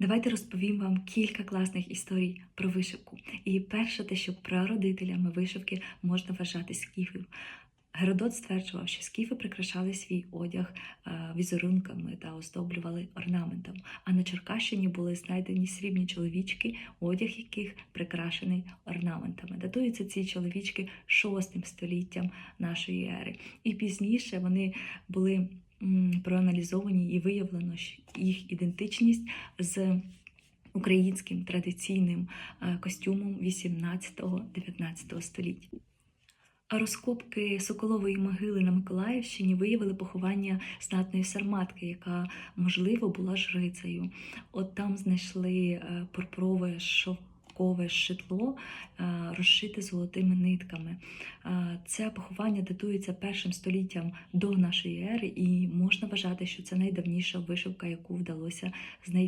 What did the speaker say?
Давайте розповім вам кілька класних історій про вишивку. І перше, те, що прародителями вишивки можна вважати скіфів. Геродот стверджував, що скіфи прикрашали свій одяг е, візерунками та оздоблювали орнаментом. А на Черкащині були знайдені срібні чоловічки, одяг яких прикрашений орнаментами. Датуються ці чоловічки шостим століттям нашої ери. І пізніше вони були проаналізовані і виявлено їх ідентичність з українським традиційним е, костюмом 18-19 століття. А розкопки Соколової могили на Миколаївщині виявили поховання знатної сарматки, яка, можливо, була жрицею. От там знайшли е, пурпурове шовкове шитло, е, розшите золотими нитками. Е, Це поховання датується першим століттям до нашої ери, і можна вважати, що це найдавніша вишивка, яку вдалося знайти.